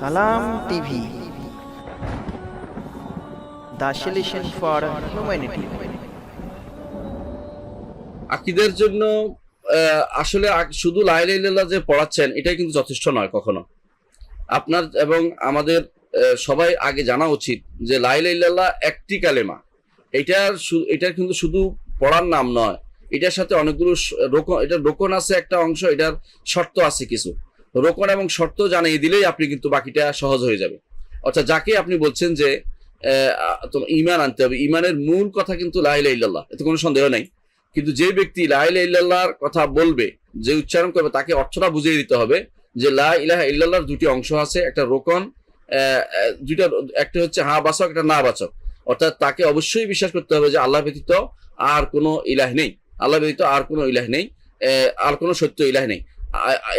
সালাম TV. The for humanity. আকিদের জন্য আসলে শুধু লাইলাইল্লাহ যে পড়াচ্ছেন, এটাই কিন্তু যথেষ্ট নয় কখনো। আপনার এবং আমাদের সবাই আগে জানা উচিত যে লাইলাইল্লাহ একটি কালেমা। এটার এটার কিন্তু শুধু পড়ার নাম নয়, এটার সাথে অনেকগুলো রোকন, এটার রোকন আছে একটা অংশ, এটার শর্ত আছে কিছু। রোকন এবং শর্ত জানিয়ে দিলেই আপনি কিন্তু বাকিটা সহজ হয়ে যাবে। অর্থাৎ যাকে আপনি বলছেন যে ইমান আনতে হবে ইমানের মূল কথা কিন্তু লাইলাইল্লাহ এতে কোনো সন্দেহ নেই। কিন্তু যে ব্যক্তি লা ইলাহা ইল্লাল্লাহর কথা বলবে, যে উচ্চারণ করবে, তাকে অর্থটা বুঝিয়ে দিতে হবে যে লা ইলাহা ইল্লাল্লাহর দুটি অংশ আছে, একটা রোকন দুইটা, একটা হচ্ছে হা বাচক, একটা না বাচক। অর্থাৎ তাকে অবশ্যই বিশ্বাস করতে হবে যে আল্লাহ ব্যতীত আর কোনো ইলাহ নেই। আল্লাহ ব্যতীত আর কোনো ইলাহ নেই আর কোনো সত্য ইলাহ নেই।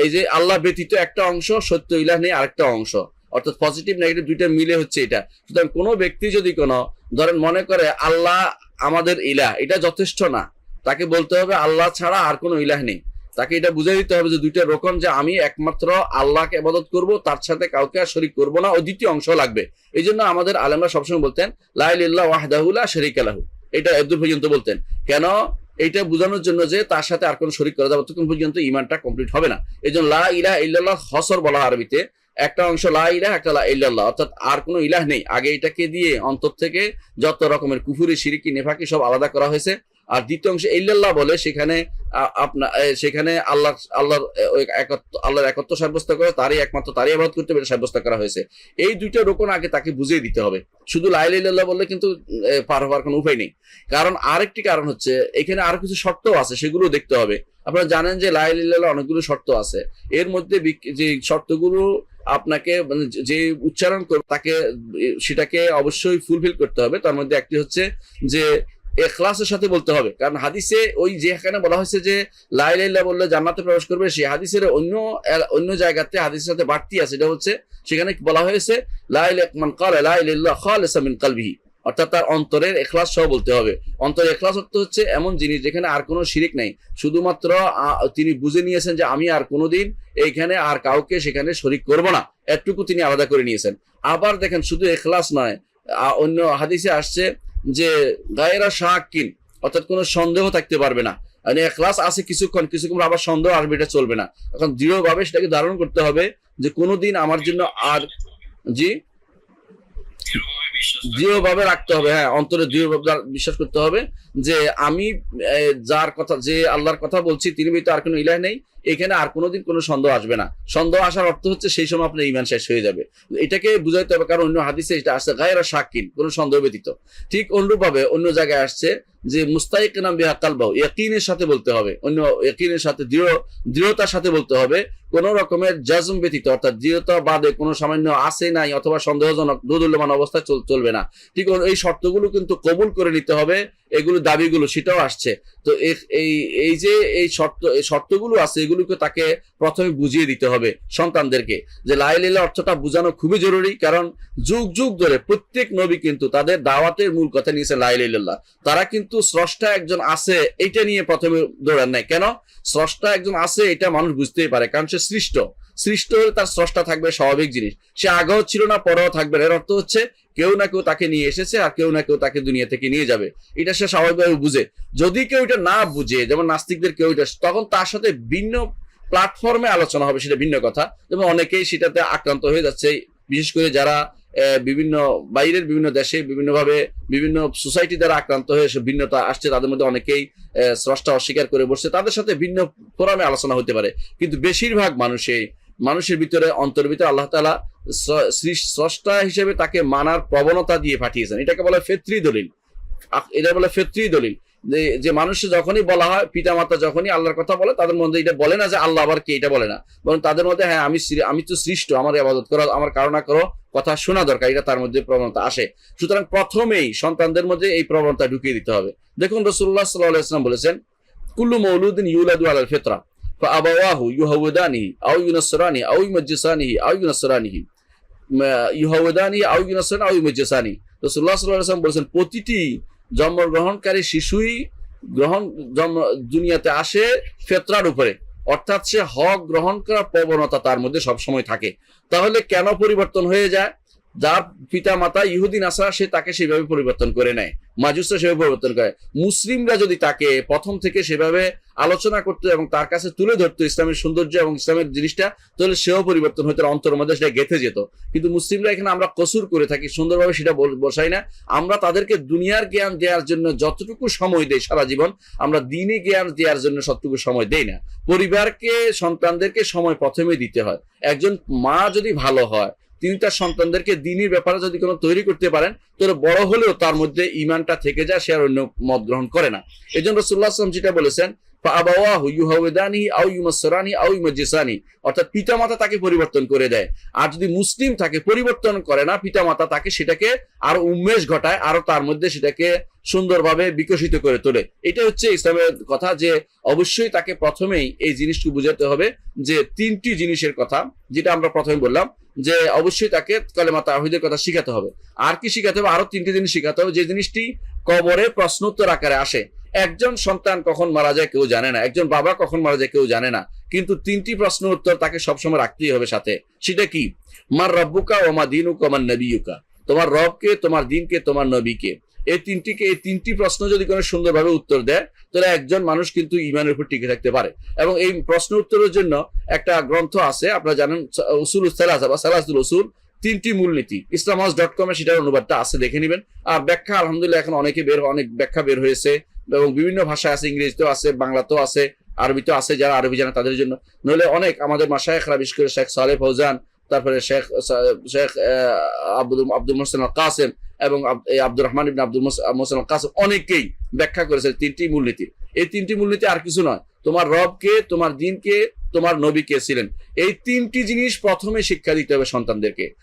এই যে আল্লাহ ব্যতীত একটা অংশ, সত্য ইলাহ নেই আরেকটা অংশ। অর্থাৎ পজিটিভ নেগেটিভ দুইটা মিলে হচ্ছে এটা। সুতরাং কোনো ব্যক্তি যদি কোনো, ধরেন মনে করে আল্লাহ আমাদের ইলাহ, এটা যথেষ্ট না। তাকে বলতে হবে আল্লাহ ছাড়া আর কোনো ইলাহ নেই। তাকে এটা বুঝে দিতে হবে যে দুইটা রকম যে আমি একমাত্র আল্লাহকে আবাদত করব, তার সাথে কাউকে আর শরিক করব না, ও দ্বিতীয় অংশ লাগবে। এই জন্য আমাদের আলেমরা সবসময় বলতেন লাইল্লাহ ওয়াহদাহুল্লাহ শরিক আলাহু এটা এদুর পর্যন্ত বলতেন। কেন? এইটা বোঝানোর জন্য যে তার সাথে আর কোনো শরীর করা যাবে পর্যন্ত ইমানটা কমপ্লিট হবে না। এই জন্য লা ইলাহ ইল্লাল্লাহ হসর বলা আরবিতে। একটা অংশ লা ইলাহ, একটা লা ইল্লাল্লাহ। অর্থাৎ আর কোনো ইলাহ নেই। আগে এটাকে দিয়ে অন্তর থেকে যত রকমের কুফুরি সিরিকি নেফাকি সব আলাদা করা হয়েছে। আর দ্বিতীয় অংশে ইল্লাল্লাহ বলে, সেখানে আপনার সেখানে আল্লাহ, আল্লাহর আল্লাহর একত্র সাব্যস্ত করে, তারই একমাত্র, তারই আবাদ করতে হবে সাব্যস্ত করা হয়েছে। এই দুইটা রোকন আগে তাকে বুঝিয়ে দিতে হবে। শুধু লাইল ইল্লাল্লাহ বললে কিন্তু পার হওয়ার কোনো উপায় নেই। কারণ আরেকটি কারণ হচ্ছে, এখানে আরও কিছু শর্ত আছে, সেগুলো দেখতে হবে। আপনারা জানেন যে লাইল ইল্লাল্লাহ অনেকগুলো শর্ত আছে। এর মধ্যে যে শর্তগুলো আপনাকে মানে যে উচ্চারণ করবে, তাকে, সেটাকে অবশ্যই ফুলফিল করতে হবে। তার মধ্যে একটি হচ্ছে যে এখলাসের সাথে বলতে হবে। কারণ হাদিসে ওই যেখানে বলা হয়েছে যে লাইলাইল্লাহ বললে জান্নাতে প্রবেশ করবে, সেই হাদিসের অন্য অন্য জায়গাতে হাদিসের সাথে বাড়তি আছে। এটা হচ্ছে, সেখানে বলা হয়েছে লাইল মান কাল লাইলাইল্লাহ খালিসা মিন কালবিহি। অর্থাৎ তার অন্তরের এখলাস সহ বলতে হবে। অন্তরের এখলাস অর্থ হচ্ছে এমন জিনিস যেখানে আর কোনো শিরিক নাই। শুধুমাত্র তিনি বুঝে নিয়েছেন যে, আমি আর কোনোদিন এইখানে আর কাউকে সেখানে শরিক করব না। এটুকু তিনি আলাদা করে নিয়েছেন। আবার দেখেন, শুধু এখলাস নয় অন্য হাদিসে আসছে যে গায়েরা শাকিন অর্থাৎ কোনো সন্দেহ থাকতে পারবে না। মানে ক্লাস আছে কিছুক্ষণ কিছুক্ষণ আবার সন্দেহ আসবে, এটা চলবে না। এখন দৃঢ়ভাবে সেটাকে ধারণ করতে হবে যে কোনোদিন আমার জন্য আর, জি? দৃঢ়ভাবে রাখতে হবে হ্যাঁ অন্তরে দৃঢ়ভাবে বিশ্বাস করতে হবে যে আমি যার কথা, যে আল্লাহর কথা বলছি, তিনি ব্যতীত আর কোনো ইলাহ নেই। এখানে আর কোনোদিন কোনো সন্দেহ আসবে না। সন্দেহ আসার অর্থ হচ্ছে সেই সময় আপনার ইমান শেষ হয়ে যাবে। এটাকে বুঝাইতে হবে, কারণ অন্য হাদিসে এটা আসছে, গায়েরা শাকিন, কোনো সন্দেহ ব্যতীত। ঠিক অনুরূপভাবে অন্য জায়গায় আসছে যে মুস্তাইক নাম বিহা কালবাউ ইয়াকিনের সাথে বলতে হবে, অন্য ইয়াকিনের সাথে দৃঢ়, দৃঢ়তার সাথে বলতে হবে, কোন রকমের জাজম ব্যতীত, অর্থাৎ দৃঢ়তা বাদে কোনো সামান্য আছে নাই অথবা সন্দেহজনক দুদুল্যমান অবস্থায় চলবে না। ঠিক এই শর্তগুলো কিন্তু কবুল করে নিতে হবে এগুলো দাবিগুলো, সেটাও আসছে। তো এই এই যে এই শর্ত শর্তগুলো আছে, এগুলোকে তাকে প্রথমে বুঝিয়ে দিতে হবে সন্তানদেরকে যে লাইলিল্লা অর্থটা বোঝানো খুবই জরুরি, কারণ যুগ যুগ ধরে প্রত্যেক নবী কিন্তু তাদের দাওয়াতের মূল কথা নিয়েছে লাইলিল্লাহ তারা কিন্তু স্রষ্টা একজন আছে এটা নিয়ে প্রথমে দৌড়ান নাই। কেন? স্রষ্টা একজন আছে, এটা মানুষ বুঝতেই পারে, কারণ সে সৃষ্ট। সৃষ্ট হলে তার স্রষ্টা থাকবে স্বাভাবিক জিনিস। সে আগেও ছিল না, পরেও থাকবে এর অর্থ হচ্ছে, কেউ না কেউ তাকে নিয়ে এসেছে আর কেউ না কেউ তাকে দুনিয়া থেকে নিয়ে যাবে। এটা সে স্বাভাবিকভাবে বুঝে। যদি কেউ এটা না বুঝে, যেমন নাস্তিকদের কেউ এটা, তখন তার সাথে ভিন্ন প্ল্যাটফর্মে আলোচনা হবে, সেটা ভিন্ন কথা। যেমন অনেকেই সেটাতে আক্রান্ত হয়ে যাচ্ছে, বিশেষ করে যারা বিভিন্ন বাইরের বিভিন্ন দেশে বিভিন্নভাবে বিভিন্ন সোসাইটি দ্বারা আক্রান্ত হয়ে এসে ভিন্নতা আসছে, তাদের মধ্যে অনেকেই স্রষ্টা অস্বীকার করে বসছে। তাদের সাথে ভিন্ন ফোরামে আলোচনা হতে পারে। কিন্তু বেশিরভাগ মানুষই মানুষের ভিতরে অন্তর ভিতরে আল্লাহ তালা স্রষ্টা হিসেবে তাকে মানার প্রবণতা দিয়ে পাঠিয়েছেন। এটাকে বলে ফেত্রি দলিল। এটা বলে ফেত্রি দলিল। যে- মানুষ যখনই বলা হয় পিতা মাতা যখনই আল্লাহর কথা বলে, তাদের মধ্যে এটা বলে না যে আল্লাহ আবার কে, এটা বলে না। বরং তাদের মধ্যে হ্যাঁ আমি আমি তো সৃষ্ট, আমার আবাদত করো, আমার কারণা করো কথা শোনা দরকার, এটা তার মধ্যে প্রবণতা আসে। সুতরাং প্রথমেই সন্তানদের মধ্যে এই প্রবণতা ঢুকিয়ে দিতে হবে। দেখুন রসুল্লাহ সাল্লাহ ইসলাম বলেছেন, কুল্লু মৌলুদ্দিন ইউলাদু আলাল ফিতরা। فأبواه يهودانه أو ينصرانه أو يمجسانه أو ينصرانه ইহওদানি আউ ইউনাসান আউ ইউমাজ্জিসানি রাসূলুল্লাহ সাল্লাল্লাহু আলাইহি ওয়াসাল্লাম বলেছেন প্রতিটি জন্মগ্রহণকারী শিশুই গ্রহণ জন্ম দুনিয়াতে আসে ফেতরার উপরে অর্থাৎ সে হক গ্রহণ করার প্রবণতা তার মধ্যে সবসময় থাকে তাহলে কেন পরিবর্তন হয়ে যায় যার পিতা মাতা ইহুদি নাসা সে তাকে সেভাবে পরিবর্তন করে নেয়। মাজুসরা সেভাবে পরিবর্তন করে। মুসলিমরা যদি তাকে প্রথম থেকে সেভাবে আলোচনা করতো এবং তার কাছে তুলে ধরতো ইসলামের সৌন্দর্য এবং ইসলামের জিনিসটা, তাহলে সেও পরিবর্তন হতো অন্তর মধ্যে সেটা গেঁথে যেত। কিন্তু মুসলিমরা এখানে আমরা কসুর করে থাকি, সুন্দরভাবে সেটা বসাই না। আমরা তাদেরকে দুনিয়ার জ্ঞান দেওয়ার জন্য যতটুকু সময় দেই সারা জীবন, আমরা দিনে জ্ঞান দেওয়ার জন্য সবটুকু সময় দেই না। পরিবারকে, সন্তানদেরকে সময় প্রথমে দিতে হয়। একজন মা যদি ভালো হয় তিনি তার সন্তানদেরকে দিনের ব্যাপারে যদি কোনো তৈরি করতে পারেন, তাহলে বড় হলেও তার মধ্যে ইমানটা থেকে যায়, সে আর অন্য মত গ্রহণ করে না। এই জন্য রসুল্লাহ আসলাম যেটা বলেছেন তাকে পরিবর্তন করে দেয়। আর যদি মুসলিম তাকে পরিবর্তন করে না, পিতামাতা তাকে সেটাকে আরও উন্মেষ ঘটায়, আর তার মধ্যে সেটাকে সুন্দরভাবে বিকশিত করে তোলে। এটা হচ্ছে ইসলামের কথা যে, অবশ্যই তাকে প্রথমেই এই জিনিসটি বুঝাতে হবে যে, তিনটি জিনিসের কথা, যেটা আমরা প্রথমে বললাম যে অবশ্যই তাকে কলেমা তাহিদের কথা শিখাতে হবে। আর কি শিখাতে হবে? আরও তিনটি জিনিস শিখাতে হবে। যে জিনিসটি কবরে প্রশ্নোত্তর আকারে আসে, একজন সন্তান কখন মারা যায় কেউ জানে না, একজন বাবা কখন মারা যায় কেউ জানে না, কিন্তু তিনটি প্রশ্ন উত্তর তাকে সবসময় রাখতেই হবে সাথে। সেটা কি? মার রব্বুকা ও মা দিনুকা আমার নবীকা তোমার রবকে, তোমার দিনকে, তোমার নবীকে। এই তিনটিকে, এই তিনটি প্রশ্ন যদি কোনো সুন্দরভাবে উত্তর দেয়, তাহলে একজন মানুষ কিন্তু ইমানের উপর টিকে থাকতে পারে। এবং এই প্রশ্ন উত্তরের জন্য একটা গ্রন্থ আছে, আপনারা জানেন উসুল সালাস বা সালাসুল উসুল, তিনটি মূলনীতি। ইসলামাস ডট কমে সেটার অনুবাদটা আছে, দেখে নেবেন। আর ব্যাখ্যা, আলহামদুলিল্লাহ, এখন অনেকে বের, অনেক ব্যাখ্যা বের হয়েছে। এবং বিভিন্ন ভাষায় আছে, ইংরেজিতেও আছে, বাংলাতেও আছে, আরবিতেও আছে, যারা আরবি জানে তাদের জন্য। নইলে অনেক আমাদের মাসায়েখরা বিশেষ করে শেখ সালে ফৌজান, তারপরে শেখ শেখ আব্দুল আব্দুল মোহসেন কাসেম এবং আব্দুর রহমান ইবনে আব্দুল মোস- মোহসেন আল কাসেম অনেকেই ব্যাখ্যা করেছে তিনটি মূলনীতি। এই তিনটি মূলনীতি আর কিছু নয়। তোমার রবকে, তোমার দিনকে, তোমার নবী কে ছিলেন। এই তিনটি জিনিস প্রথমে শিক্ষা দিতে হবে সন্তানদেরকে।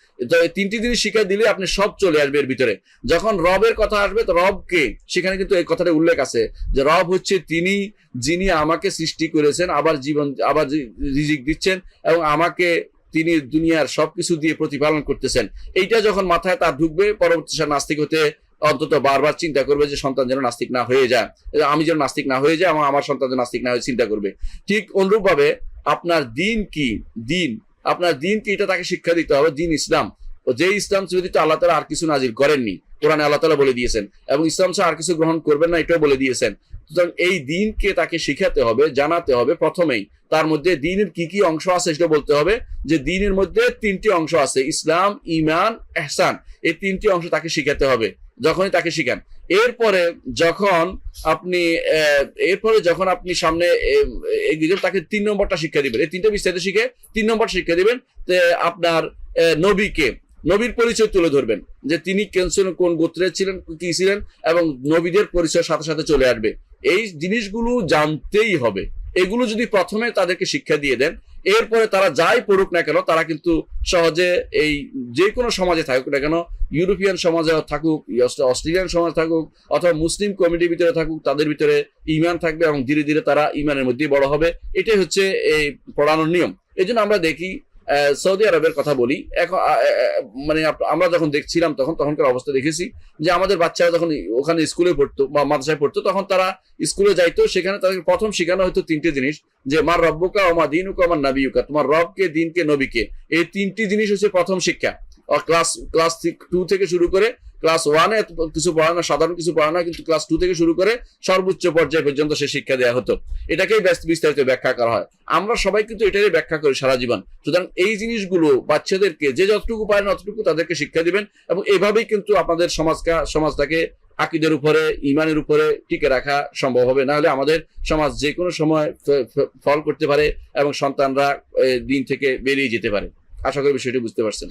তিনটি জিনিস শিক্ষা দিলে আপনি সব চলে আসবে এর ভিতরে। যখন রবের কথা আসবে, তো রবকে, সেখানে কিন্তু এই কথাটা উল্লেখ আছে যে রব হচ্ছে তিনি, যিনি আমাকে সৃষ্টি করেছেন, আবার জীবন, আবার রিজিক দিচ্ছেন এবং আমাকে তিনি দুনিয়ার সবকিছু দিয়ে প্রতিপালন করতেছেন। এইটা যখন মাথায় তার ঢুকবে, পরবর্তী নাস্তিক হতে অন্তত বারবার চিন্তা করবে যে সন্তান যেন নাস্তিক না হয়ে যায়। আমি যেন নাস্তিক না হয়ে যায় এবং আমার সন্তান যেন নাস্তিক না হয়ে চিন্তা করবে। ঠিক অনুরূপভাবে আপনার দিন কি? দিন। আপনার দিন কি? এটা তাকে শিক্ষা দিতে হবে। দিন ইসলাম। ও যে ইসলাম যদি আল্লাহ তালা আর কিছু নাজির করেননি। কোরআনে আল্লাহ তালা বলে দিয়েছেন এবং ইসলাম ছাড়া আর কিছু গ্রহণ করবেন না, এটাও বলে দিয়েছেন। সুতরাং এই দিনকে তাকে শিখাতে হবে, জানাতে হবে প্রথমেই। তার মধ্যে দিনের কি কি অংশ আছে সেটা বলতে হবে। যে দিনের মধ্যে তিনটি অংশ আছে, ইসলাম ইমান এহসান। এই তিনটি অংশ তাকে শিখাতে হবে, যখনই তাকে শিখান। এরপরে যখন আপনি এরপরে যখন আপনি সামনে তাকে তিন নম্বরটা শিক্ষা দিবেন। এই তিনটা বিস্তারিত শিখে তিন নম্বর শিক্ষা দিবেন আপনার নবীকে। নবীর পরিচয় তুলে ধরবেন যে তিনি কেন কোন গোত্রের ছিলেন, কি ছিলেন, এবং নবীদের পরিচয় সাথে সাথে চলে আসবে। এই জিনিসগুলো জানতেই হবে। এগুলো যদি প্রথমে তাদেরকে শিক্ষা দিয়ে দেন, এরপরে তারা যাই পড়ুক না কেন, তারা কিন্তু সহজে এই যে কোনো সমাজে থাকুক না কেন, ইউরোপিয়ান সমাজে থাকুক অস্ট্রেলিয়ান সমাজ থাকুক, অথবা মুসলিম কমিটির ভিতরে থাকুক, তাদের ভিতরে ইমান থাকবে এবং ধীরে ধীরে তারা ইমানের মধ্যে বড় হবে। এটাই হচ্ছে এই পড়ানোর নিয়ম। এই আমরা দেখি সৌদি আরবের কথা বলি, এখন মানে আমরা যখন দেখছিলাম তখন তখনকার অবস্থা দেখেছি যে আমাদের বাচ্চারা যখন ওখানে স্কুলে পড়তো বা মাদ্রাসায় পড়তো, তখন তারা স্কুলে যাইতো, সেখানে তাদের প্রথম শেখানো হতো তিনটে জিনিস, যে মার রব্বকা ও মা দিনুকা আমার নাবিউকা তোমার রবকে, দিনকে, নবীকে। এই তিনটি জিনিস হচ্ছে প্রথম শিক্ষা। ক্লাস ক্লাস টু থেকে শুরু করে ক্লাস ওয়ানে কিছু পড়ানো সাধারণ কিছু পড়ানো কিন্তু ক্লাস টু থেকে শুরু করে সর্বোচ্চ পর্যায় পর্যন্ত সে শিক্ষা দেওয়া হতো। এটাকেই বিস্তারিত ব্যাখ্যা করা হয়। আমরা সবাই কিন্তু এটারই ব্যাখ্যা করি সারা জীবন। সুতরাং এই জিনিসগুলো বাচ্চাদেরকে যে যতটুকু পারেন অতটুকু তাদেরকে শিক্ষা দিবেন এবং এভাবেই কিন্তু আপনাদের সমাজকা, সমাজটাকে আকিদের উপরে, ইমানের উপরে টিকে রাখা সম্ভব হবে। না হলে আমাদের সমাজ যে কোনো সময় ফল করতে পারে এবং সন্তানরা দিন থেকে বেরিয়ে যেতে পারে। আশা করি বিষয়টি বুঝতে পারছেন।